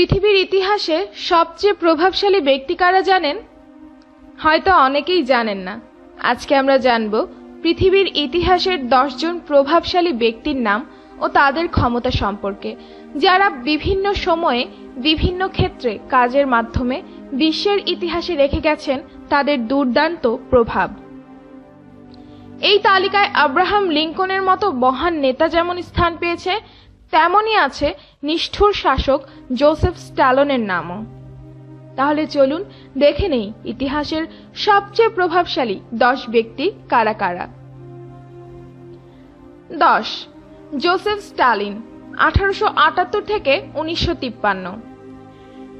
পৃথিবীর ইতিহাসে সবচেয়ে প্রভাবশালী ব্যক্তি কারা জানেন? হয়তো অনেকেই জানেন না। আজকে আমরা জানব পৃথিবীর ইতিহাসের দশজন প্রভাবশালী ব্যক্তির নাম ও তাদের ক্ষমতা সম্পর্কে, যারা বিভিন্ন সময়ে বিভিন্ন ক্ষেত্রে কাজের মাধ্যমে বিশ্বের ইতিহাসে রেখে গেছেন তাদের দুর্দান্ত প্রভাব। এই তালিকায় আব্রাহাম লিঙ্কনের মতো মহান নেতা যেমন স্থান পেয়েছে তেমনই আছে নিষ্ঠুর শাসক জোসেফ স্ট্যালনের নামও। তাহলে চলুন দেখে নেই ইতিহাসের সবচেয়ে প্রভাবশালী দশ ব্যক্তি কারা কারা। দশ, জোসেফ স্টালিন আঠারোশো আটাত্তর থেকে উনিশশো তিপ্পান্ন।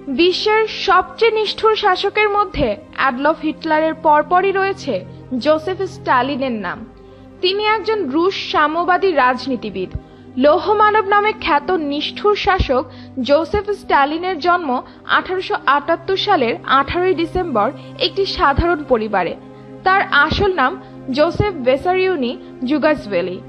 বিশ্বের সবচেয়ে নিষ্ঠুর শাসকের মধ্যে অ্যাডলফ হিটলারের পরপরই রয়েছে জোসেফ স্টালিনের নাম। তিনি একজন রুশ সাম্যবাদী রাজনীতিবিদ। লৌহমানব নামে খ্যাত নিষ্ঠুর শাসক জোসেফ স্ট্যালিনের জন্ম আঠারোশো আটাত্তর সালের আঠারোই ডিসেম্বর একটি সাধারণ পরিবারে। তার আসল নাম জোসেফ বেসারিউনি জুগাসভেলি।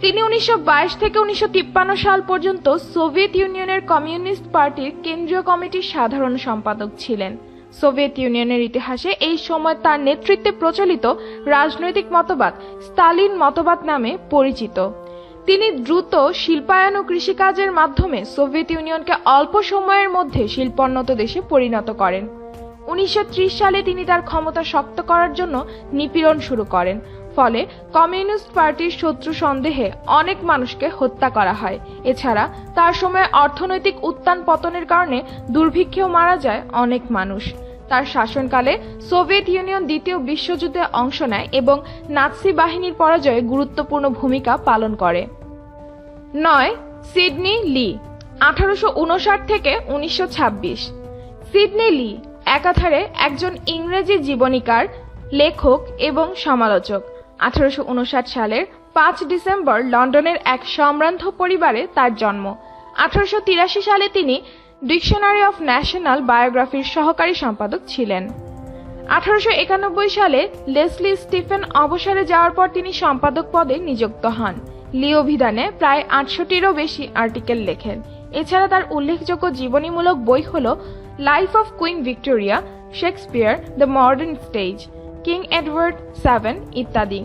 তিনি উনিশশো বাইশ থেকে উনিশশো তিপ্পান্ন সাল পর্যন্ত সোভিয়েত ইউনিয়নের কমিউনিস্ট পার্টির কেন্দ্রীয় কমিটির সাধারণ সম্পাদক ছিলেন। সোভিয়েত ইউনিয়নের ইতিহাসে এই সময় তার নেতৃত্বে প্রচলিত রাজনৈতিক মতবাদ স্তালিন মতবাদ নামে পরিচিত। তিনি দ্রুত শিল্পায়ন ও কৃষিকাজের মাধ্যমে সোভিয়েত ইউনিয়নকে অল্প সময়ের মধ্যে শিল্পোন্নত দেশে পরিণত করেন। উনিশশো ত্রিশ সালে তিনি তার ক্ষমতা শক্ত করার জন্য নিপীড়ন শুরু করেন, ফলে কমিউনিস্ট পার্টির শত্রু সন্দেহে অনেক মানুষকে হত্যা করা হয়। এছাড়া তার সময় অর্থনৈতিক উত্থান পতনের কারণে দুর্ভিক্ষেও মারা যায় অনেক মানুষ। তার শাসনকালে সোভিয়েত ইউনিয়ন দ্বিতীয় বিশ্বযুদ্ধে অংশ নেয় এবং নাৎসি বাহিনীর পরাজয়ে গুরুত্বপূর্ণ ভূমিকা পালন করে। নয়, সিডনি লি, আঠারোশো উনষাট থেকে উনিশশো ছাব্বিশ। সিডনি লি, একাধারে একজন ইংরেজি জীবনীকার, লেখক এবং সমালোচক। আঠারোশো উনষাট সালের পাঁচ ডিসেম্বর লন্ডনের এক সম্ভ্রান্ত পরিবারে তার জন্ম। আঠারোশো তিরাশি সালে তিনি ডিকশনারি অফ ন্যাশনাল বায়োগ্রাফির সহকারী সম্পাদক ছিলেন। আঠারোশো একানব্বই সালে লেসলি স্টিফেন অবসরে যাওয়ার পর তিনি সম্পাদক পদে নিযুক্ত হন। লি অভিধানে প্রায় আটশোটিরও বেশি আর্টিকেল লেখেন। এছাড়া তার উল্লেখযোগ্য জীবনীমূলক বই হল life of queen Victoria Shakespeare the modern stage king Edward seven ইত্যাদি।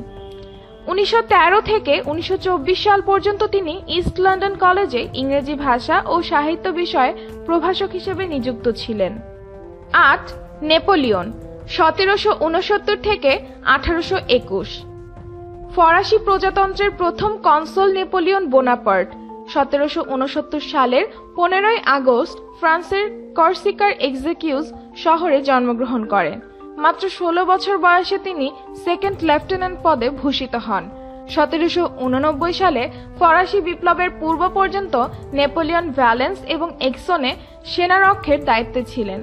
উনিশশো তেরো থেকে উনিশশো চব্বিশ সাল পর্যন্ত তিনি ইস্ট লন্ডন কলেজে ইংরেজি ভাষা ও সাহিত্য বিষয়ে প্রভাষক হিসেবে নিযুক্ত ছিলেন। আট, নেপোলিয়ন, সতেরোশো উনসত্তর থেকে আঠারোশো একুশ। ফরাসি প্রজাতন্ত্রের প্রথম কনসল নেপোলিয়ন বোনাপার্ট, সতেরোশো উনসত্তর সালের পনেরোই আগস্ট ফ্রান্সের কর্সিকার এক্সিকিউজ শহরে জন্মগ্রহণ করেন। মাত্র ষোলো বছর বয়সে তিনি সেকেন্ড লেফটেন্যান্ট পদে ভূষিত হন। সতেরোশো উননব্বই সালে ফরাসি বিপ্লবের পূর্ব পর্যন্ত নেপোলিয়ন ভ্যালেন্স এবং এক্সনে সেনারক্ষের দায়িত্বে ছিলেন।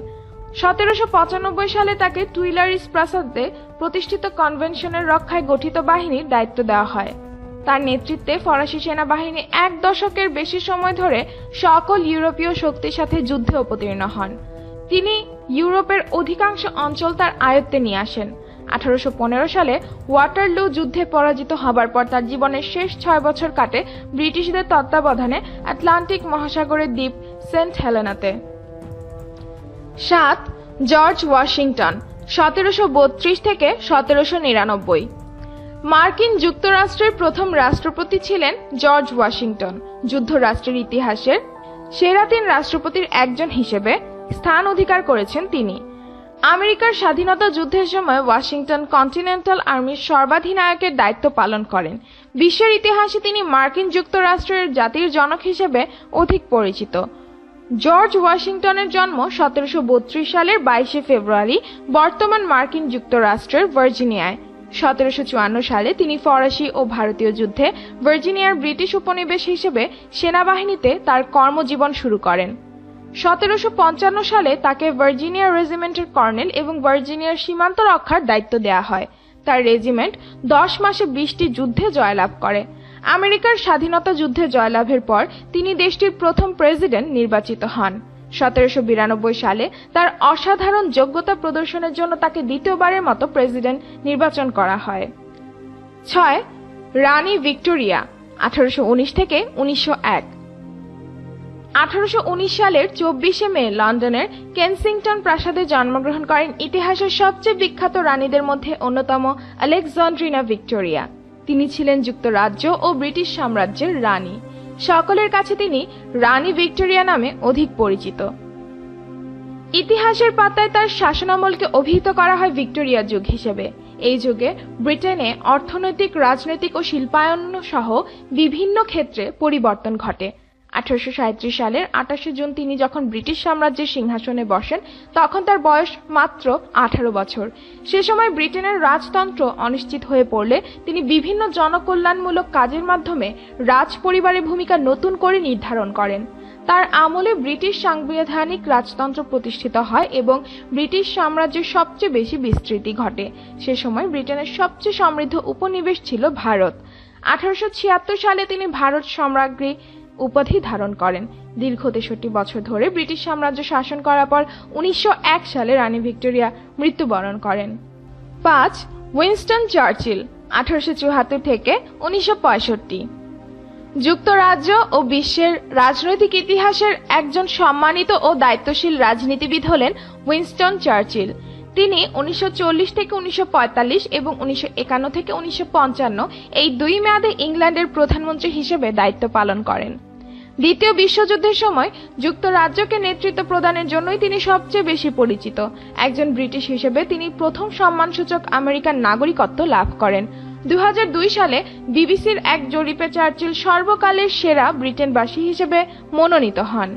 সতেরোশো পঁচানব্বই সালে তাকে টুইলারিস প্রাসাদে প্রতিষ্ঠিত কনভেনশনের রক্ষায় গঠিত বাহিনীর দায়িত্ব দেওয়া হয়। তার নেতৃত্বে ফরাসি সেনাবাহিনী এক দশকের বেশি সময় ধরে সকল ইউরোপীয় শক্তির সাথে যুদ্ধে অবতীর্ণ হন। তিনি ইউরোপের অধিকাংশ অঞ্চল তার আয়ত্তে নিয়ে আসেন। আঠারোশো পনেরো সালে ওয়াটারলু যুদ্ধে পরাজিত হবার পর তার জীবনের শেষ ছয় বছর কাটে ব্রিটিশদের তত্ত্বাবধানে আটলান্টিক মহাসাগরের দ্বীপ সেন্ট হেলেনাতে। সাত, জর্জ ওয়াশিংটন, সতেরোশো বত্রিশ থেকে সতেরোশো নিরানব্বই। মার্কিন যুক্তরাষ্ট্রের প্রথম রাষ্ট্রপতি ছিলেন জর্জ ওয়াশিংটন। যুদ্ধরাষ্ট্রের ইতিহাসের সেরা তিন রাষ্ট্রপতির একজন হিসেবে স্থান অধিকার করেছেন তিনি। আমেরিকার স্বাধীনতা যুদ্ধের সময় ওয়াশিংটন কন্টিনেন্টাল আর্মির সর্বাধিনায়কের দায়িত্ব পালন করেন। বিশ্বের ইতিহাসে তিনি মার্কিন যুক্তরাষ্ট্রের জাতির জনক হিসেবে অধিক পরিচিত। জর্জ ওয়াশিংটনের জন্ম সতেরোশো বত্রিশ সালের বাইশে ফেব্রুয়ারি বর্তমান মার্কিন যুক্তরাষ্ট্রের ভার্জিনিয়ায়। সতেরোশো চুয়ান্ন সালে তিনি ফরাসি ও ভারতীয় যুদ্ধে ভার্জিনিয়ার ব্রিটিশ উপনিবেশ হিসেবে সেনাবাহিনীতে তার কর্মজীবন শুরু করেন। সতেরোশো পঞ্চান্ন সালে তাকে ভার্জিনিয়া রেজিমেন্টের কর্নেল এবং ভার্জিনিয়ার সীমান্ত রক্ষার দায়িত্ব দেওয়া হয়। তার রেজিমেন্ট দশ মাসে বিশটি যুদ্ধে জয়লাভ করে। আমেরিকার স্বাধীনতা যুদ্ধে জয়লাভের পর তিনি দেশটির প্রথম প্রেসিডেন্ট নির্বাচিত হন। সতেরোশো বিরানব্বই সালে তার অসাধারণ যোগ্যতা প্রদর্শনের জন্য তাকে দ্বিতীয়বারের মতো প্রেসিডেন্ট নির্বাচন করা হয়। ছয়, রানী ভিক্টোরিয়া, আঠারোশো উনিশ থেকে উনিশশো এক। আঠারোশো উনিশ সালের চব্বিশে মে লন্ডনের কেনসিংটন প্রাসাদে জন্মগ্রহণ করেন ইতিহাসের সবচেয়ে বিখ্যাত রানীদের মধ্যে অন্যতম আলেকজান্ড্রিনা ভিক্টোরিয়া। তিনি ছিলেন যুক্তরাজ্য ও ব্রিটিশ সাম্রাজ্যের রানী। সকলের কাছে তিনি রানী ভিক্টোরিয়া নামে অধিক পরিচিত। ইতিহাসের পাতায় তার শাসনামলকে অভিহিত করা হয় ভিক্টোরিয়া যুগ হিসেবে। এই যুগে ব্রিটেনে অর্থনৈতিক, রাজনৈতিক ও শিল্পায়ন সহ বিভিন্ন ক্ষেত্রে পরিবর্তন ঘটে। আঠারোশো সালের আঠাশে জুন তিনি যখন ব্রিটিশ সাম্রাজ্যের সিংহাসনে বসেন, তখন তার বয়স মাত্র আঠারো বছর। সে সময় ব্রিটেনের রাজতন্ত্র অনিশ্চিত হয়ে পড়লে তিনি বিভিন্ন জনকল্যাণমূলক কাজের মাধ্যমে রাজ পরিবারের ভূমিকা নতুন করে নির্ধারণ করেন। তার আমলে ব্রিটিশ সাংবিধানিক রাজতন্ত্র প্রতিষ্ঠিত হয় এবং ব্রিটিশ সাম্রাজ্যের সবচেয়ে বেশি বিস্তৃতি ঘটে। সে সময় ব্রিটেনের সবচেয়ে সমৃদ্ধ উপনিবেশ ছিল ভারত। আঠারোশো ছিয়াত্তর সালে তিনি ভারত সম্রাজ্ঞী উপাধি ধারণ করেন। দীর্ঘ তেষট্টি বছর ধরে ব্রিটিশ সাম্রাজ্য শাসন করার পর উনিশশো এক সালে রানী ভিক্টোরিয়া মৃত্যুবরণ করেন। পাঁচ, উইনস্টন চার্চিল, আঠারোশো চুয়াত্তর থেকে উনিশশো পঁয়ষট্টি। যুক্তরাজ্য ও বিশ্বের রাজনৈতিক ইতিহাসের একজন সম্মানিত ও দায়িত্বশীল রাজনীতিবিদ হলেন উইনস্টন চার্চিল। তিনি উনিশশো চল্লিশ থেকে উনিশশো পঁয়তাল্লিশ এবং উনিশশো থেকে উনিশশো পঞ্চান্ন এই দুই মেয়াদে ইংল্যান্ডের প্রধানমন্ত্রী হিসেবে দায়িত্ব পালন করেন। দ্বিতীয় বিশ্বযুদ্ধের সময় যুক্তরাজ্যকে নেতৃত্ব প্রদানের জন্যই তিনি সবচেয়ে বেশি পরিচিত। একজন ব্রিটিশ হিসেবে তিনি প্রথম সম্মানসূচক আমেরিকান নাগরিকত্ব লাভ করেন। দু হাজার দুই সালে বিবিসির এক জরিপে চার্চিল সর্বকালের সেরা ব্রিটেনবাসী হিসেবে মনোনীত হন।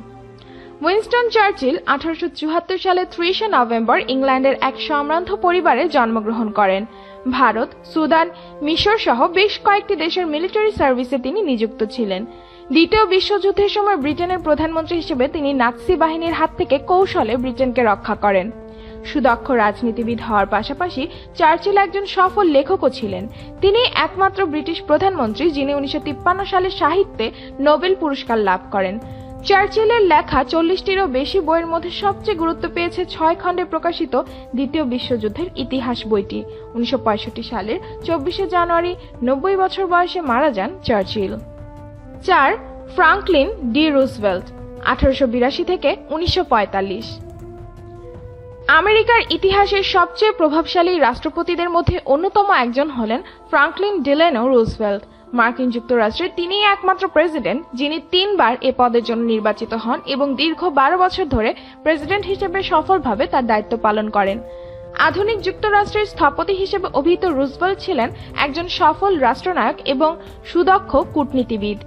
উইনস্টন চার্চিল আঠারোশো চুয়াত্তর সালে ত্রিশে নভেম্বর ইংল্যান্ডের এক সম্ভ্রান্ত পরিবারে জন্মগ্রহণ করেন। ভারত, সুদান, মিশর সহ বেশ কয়েকটি দেশের মিলিটারি সার্ভিসে তিনি নিযুক্ত ছিলেন। দ্বিতীয় বিশ্বযুদ্ধের সময় ব্রিটেনের প্রধানমন্ত্রী হিসেবে তিনি নাৎসি বাহিনীর হাত থেকে কৌশলে ব্রিটেনকে রক্ষা করেন। সুদক্ষ রাজনীতিবিদ হওয়ার পাশাপাশি চার্চিল একজন সফল লেখকও ছিলেন। তিনি একমাত্র ব্রিটিশ প্রধানমন্ত্রী যিনি উনিশশো সালে সাহিত্যে নোবেল পুরস্কার লাভ করেন। চার্চিলের লেখা চল্লিশটিরও বেশি বইয়ের মধ্যে সবচেয়ে গুরুত্ব পেয়েছে ছয় খণ্ডে প্রকাশিত দ্বিতীয় বিশ্বযুদ্ধের ইতিহাস বইটি। উনিশশো পঁয়ষট্টি সালের চব্বিশে জানুয়ারি নব্বই বছর বয়সে মারা যান চার্চিল। চার, ফ্রাঙ্কলিন ডি রুজভেল্ট, আঠারোশো বিরাশি থেকে উনিশশো পঁয়তাল্লিশ। আমেরিকার ইতিহাসের সবচেয়ে প্রভাবশালী রাষ্ট্রপতিদের মধ্যে অন্যতম একজন হলেন ফ্রাঙ্কলিন ডিলেনো রুজভেল্ট। মার্কিন যুক্তরাষ্ট্রের তিনিই একমাত্র প্রেসিডেন্ট যিনি তিনবার এ পদের জন্য নির্বাচিত হন এবং দীর্ঘ বারো বছর ধরে প্রেসিডেন্ট হিসেবে সফলভাবে তার দায়িত্ব পালন করেন। আধুনিক যুক্তরাষ্ট্রের স্থপতি হিসেবে অভিহিত রুজভেল্ট ছিলেন একজন সফল রাষ্ট্রনায়ক এবং সুদক্ষ কূটনীতিবিদ।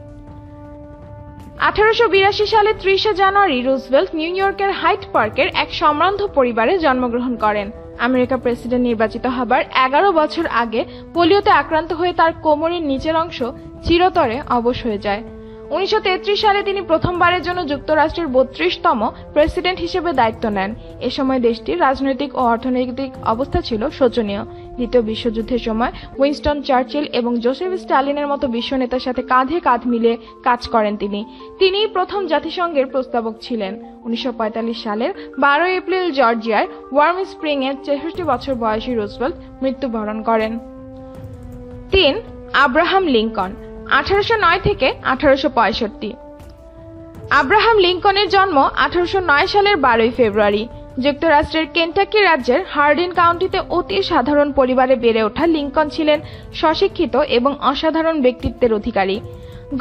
আঠারোশো বিরাশি সালে ত্রিশে জানুয়ারি রুজভেল্ট নিউ ইয়র্কের হাইট পার্কের এক সম্ভ্রান্ত পরিবারে জন্মগ্রহণ করেন। আমেরিকা প্রেসিডেন্ট নির্বাচিত হবার এগারো বছর আগে পোলিওতে আক্রান্ত হয়ে তার কোমরের নিচের অংশ চিরতরে অবশ হয়ে যায়। উনিশশো তেত্রিশ সালে তিনি প্রথমবারের জন্য যুক্তরাষ্ট্রের বত্রিশতম প্রেসিডেন্ট হিসেবে দায়িত্ব নেন। এ সময় দেশটির রাজনৈতিক ও অর্থনৈতিক অবস্থা ছিল শোচনীয়। দ্বিতীয় বিশ্বযুদ্ধের সময় উইনস্টন চার্চিল এবং জোসেফ স্টালিনের মতো বিশ্ব নেতার সাথে কাঁধে কাঁধ মিলে কাজ করেন তিনি। তিনিই প্রথম জাতিসংঘের প্রস্তাবক ছিলেন। উনিশশো পঁয়তাল্লিশ সালের বারো এপ্রিল জর্জিয়ার ওয়ার্ম স্প্রিং এর ছেষট্টি বছর বয়সী রোজভেল্ট মৃত্যুবরণ করেন। তিন, আব্রাহাম লিঙ্কন আঠারোশো নয় থেকে আঠারোশো পঁয়ষট্টি। আব্রাহাম লিঙ্কনের জন্ম আঠারোশো নয় সালের বারোই ফেব্রুয়ারি। যুক্তরাষ্ট্রের কেন্টাকি রাজ্যের হার্ডিন কাউন্টিতে অতি সাধারণ পরিবারে বেড়ে ওঠা লিঙ্কন ছিলেন স্বশিক্ষিত এবং অসাধারণ ব্যক্তিত্বের অধিকারী।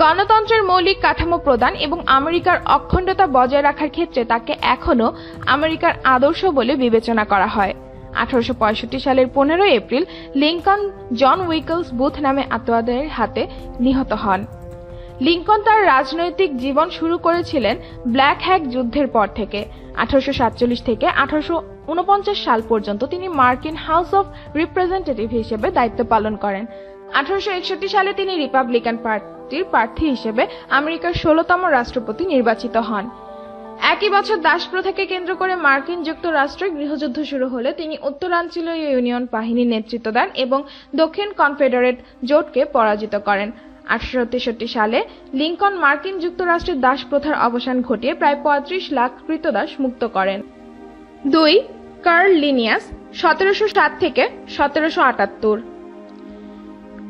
গণতন্ত্রের মৌলিক কাঠামো প্রদান এবং আমেরিকার অখণ্ডতা বজায় রাখার ক্ষেত্রে তাকে এখনও আমেরিকার আদর্শ বলে বিবেচনা করা হয়। আঠারোশো পঁয়ষট্টি সালের পনেরোই এপ্রিল লিঙ্কন জন উইকলস বুথ নামে আত্মীয়দের হাতে নিহত হন। লিঙ্কন তার রাজনৈতিক জীবন শুরু করেছিলেন ব্ল্যাক হ্যাক যুদ্ধের পর থেকে। আঠারোশো সাতচল্লিশ থেকে আঠারোশো উনপঞ্চাশ সাল পর্যন্ত তিনি মার্কিন হাউস অফ রিপ্রেজেন্টেটিভ হিসেবে দায়িত্ব পালন করেন। আঠারোশো একষট্টি সালে তিনি রিপাবলিকান পার্টির প্রার্থী হিসেবে আমেরিকার ষোলতম রাষ্ট্রপতি নির্বাচিত হন। একই বছর দাসপ্রথাকে কেন্দ্র করে মার্কিন যুক্তরাষ্ট্রে গৃহযুদ্ধ শুরু হলে তিনি উত্তরাঞ্চলীয় ইউনিয়ন বাহিনীর নেতৃত্ব দেন এবং দক্ষিণ কনফেডারেট জোটকে পরাজিত করেন। আঠারোশো তেষট্টি সালে লিঙ্কন মার্কিন যুক্তরাষ্ট্রের দাস প্রথার অবসান ঘটিয়ে প্রায় পঁয়ত্রিশ লাখ কৃতদাস মুক্ত করেন। দুই, কার্ল লিনিয়াস, সতেরোশো সাত থেকে সতেরোশো আটাত্তর।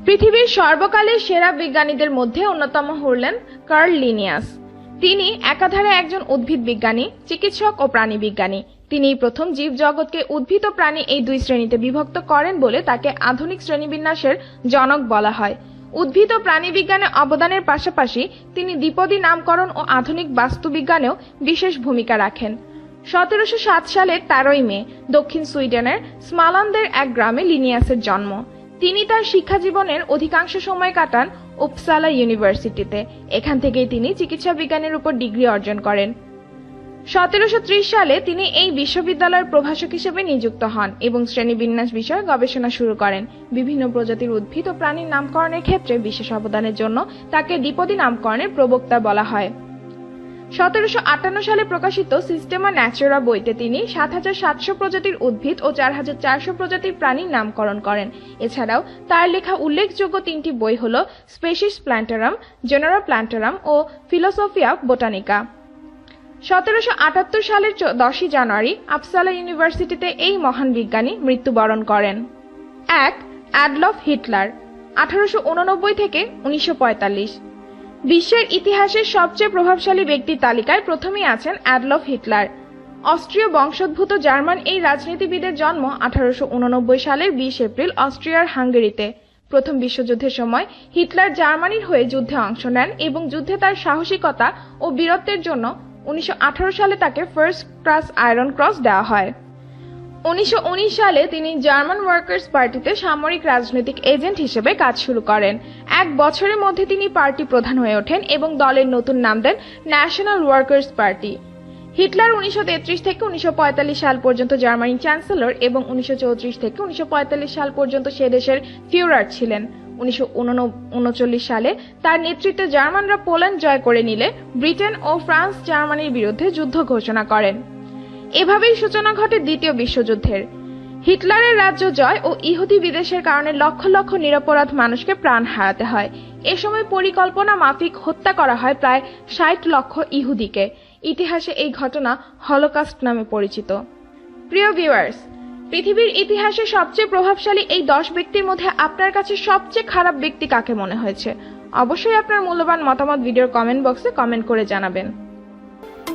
পৃথিবীর সর্বকালের সেরা বিজ্ঞানীদের মধ্যে অন্যতম হলেন কার্ল লিনিয়াস। তিনি একাধারে একজন উদ্ভিদ বিজ্ঞানী, চিকিৎসক ও প্রাণী বিজ্ঞানী। তিনি প্রথম জীব জগৎকে উদ্ভিদ ও প্রাণী এই দুই শ্রেণীতে বিভক্ত করেন বলে তাকে আধুনিক শ্রেণীবিন্যাসের জনক বলা হয়। উদ্ভিদ ও প্রাণী বিজ্ঞানে অবদানের পাশাপাশি তিনি দ্বিপদী নামকরণ ও আধুনিক বাস্তুবিজ্ঞানেও বিশেষ ভূমিকা রাখেন। সতেরোশো সাত সালের তেরোই মে দক্ষিণ সুইডেনের স্মালান্দের এক গ্রামে লিনিয়াসের জন্ম। তিনি তার শিক্ষা জীবনের অধিকাংশ সময় কাটান উপসালা ইউনিভার্সিটিতে। এখান থেকেই তিনি চিকিৎসা বিজ্ঞানের উপর ডিগ্রি অর্জন করেন। সতেরোশো ত্রিশ সালে তিনি এই বিশ্ববিদ্যালয়ের প্রভাষক হিসেবে নিযুক্ত হন এবং শ্রেণীবিন্যাস বিষয়ে গবেষণা শুরু করেন। বিভিন্ন প্রজাতির উদ্ভিদ ও প্রাণীর নামকরণের ক্ষেত্রে বিশেষ অবদানের জন্য তাকে দ্বিপদী নামকরণের প্রবক্তা বলা হয়। সতেরোশো আটান্ন সালে প্রকাশিত সিস্টেমা ন্যাচুরা বইতে তিনি সাত হাজার সাতশো প্রজাতির উদ্ভিদ ও চার হাজার চারশো প্রজাতির প্রাণীর নামকরণ করেন। এছাড়াও তার লেখা উল্লেখযোগ্য তিনটি বই হল স্পেসিস প্ল্যান্টারাম, জেনারা প্ল্যান্টারাম ও ফিলোসফিয়া বোটানিকা। সতেরোশো আটাত্তর সালের দশই জানুয়ারি আফসালা ইউনিভার্সিটিতে এই মহান বিজ্ঞানী মৃত্যুবরণ করেন। এক, অ্যাডলফ হিটলার, আঠারোশো উননব্বই থেকে উনিশশো পঁয়তাল্লিশ। বিশ্বের ইতিহাসের সবচেয়ে প্রভাবশালী ব্যক্তির তালিকায় প্রথমেই আছেন অ্যাডলফ হিটলার। অস্ট্রীয় বংশোদ্ভূত জার্মান এই রাজনীতিবিদের জন্ম আঠারোশো উননব্বই সালের বিশ এপ্রিল অস্ট্রিয়ার হাঙ্গেরিতে। প্রথম বিশ্বযুদ্ধের সময় হিটলার জার্মানির হয়ে যুদ্ধে অংশ নেন এবং যুদ্ধে তার সাহসিকতা ও বীরত্বের জন্য উনিশশো আঠারো সালে তাকে ফার্স্ট ক্লাস আয়রন ক্রস দেওয়া হয়। উনিশশো উনিশ সালে তিনি জার্মান ওয়ার্কার্স পার্টিতে সামরিক রাজনৈতিক এজেন্ট হিসেবে কাজ শুরু করেন। এক বছরের মধ্যে তিনি পার্টি প্রধান হয়ে ওঠেন এবং দলের নতুন নাম দেন ন্যাশনাল ওয়ার্কার্স পার্টি। হিটলার উনিশশো তেত্রিশ থেকে উনিশশো পঁয়তাল্লিশ সাল পর্যন্ত জার্মানির চ্যান্সেলর এবং উনিশশো চৌত্রিশ থেকে উনিশশো পঁয়তাল্লিশ সাল পর্যন্ত সে দেশের ফিউরার ছিলেন। উনিশশো উনচল্লিশ সালে তার নেতৃত্বে জার্মানরা পোল্যান্ড জয় করে নিলে ব্রিটেন ও ফ্রান্স জার্মানির বিরুদ্ধে যুদ্ধ ঘোষণা করেন। এভাবেই সূচনা ঘটে দ্বিতীয় বিশ্বযুদ্ধের। হিটলারের রাজ্য জয় ও ইহুদি বিদেশের কারণে লক্ষ লক্ষ নিরপরাধ মানুষকে প্রাণ হারাতে হয়। এ সময় পরিকল্পনা মাফিক হত্যা করা হয় প্রায় ষাট লক্ষ ইহুদিকে। ইতিহাসে এই ঘটনা হলোকাস্ট নামে পরিচিত। প্রিয় ভিউয়ার্স, পৃথিবীর ইতিহাসে সবচেয়ে প্রভাবশালী এই দশ ব্যক্তির মধ্যে আপনার কাছে সবচেয়ে খারাপ ব্যক্তি কাকে মনে হয়েছে? অবশ্যই আপনার মূল্যবান মতামত ভিডিওর কমেন্ট বক্সে কমেন্ট করে জানাবেন।